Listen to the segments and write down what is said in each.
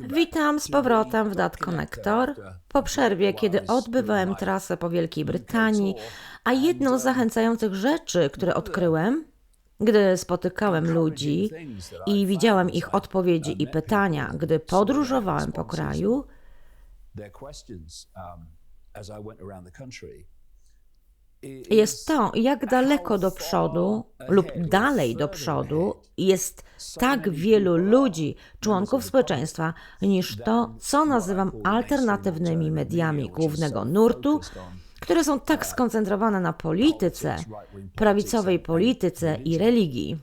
Witam z powrotem w Dat Connector. Po przerwie, kiedy odbywałem trasę po Wielkiej Brytanii, a jedną z zachęcających rzeczy, które odkryłem, gdy spotykałem ludzi i widziałem ich odpowiedzi i pytania, gdy podróżowałem po kraju, jest to, jak daleko do przodu lub dalej do przodu jest tak wielu ludzi, członków społeczeństwa, niż to, co nazywam alternatywnymi mediami głównego nurtu, które są tak skoncentrowane na polityce, prawicowej polityce i religii.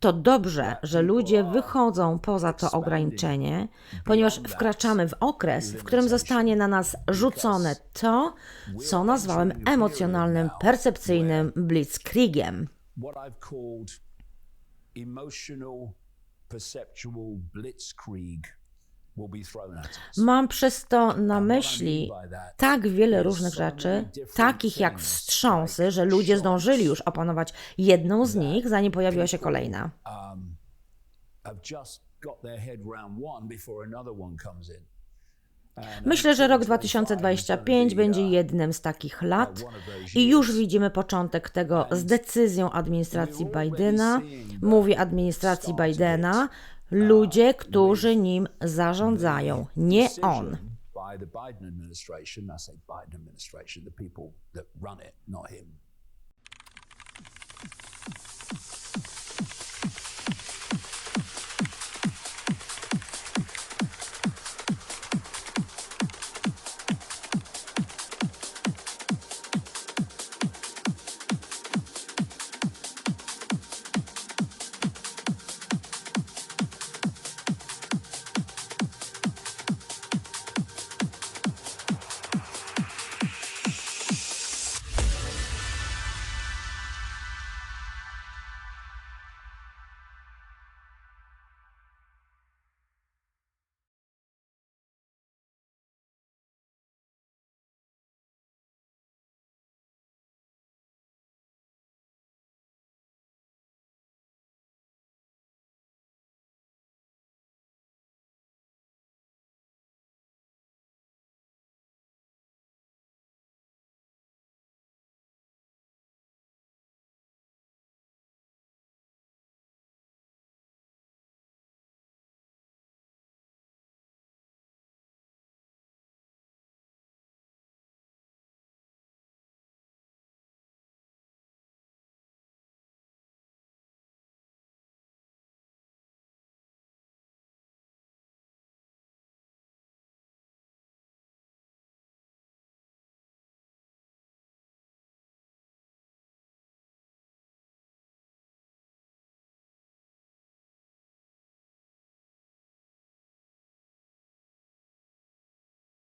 To dobrze, że ludzie wychodzą poza to ograniczenie, ponieważ wkraczamy w okres, w którym zostanie na nas rzucone to, co nazwałem emocjonalnym, percepcyjnym blitzkriegiem. emotional, perceptual blitzkrieg Mam przez to na myśli tak wiele różnych rzeczy, takich jak wstrząsy, że ludzie zdążyli już opanować jedną z nich, zanim pojawiła się kolejna. Um. Myślę, że rok 2025 będzie jednym z takich lat i już widzimy początek tego z decyzją administracji Bidena. Mówię administracji Bidena, ludzie, którzy nim zarządzają, nie on.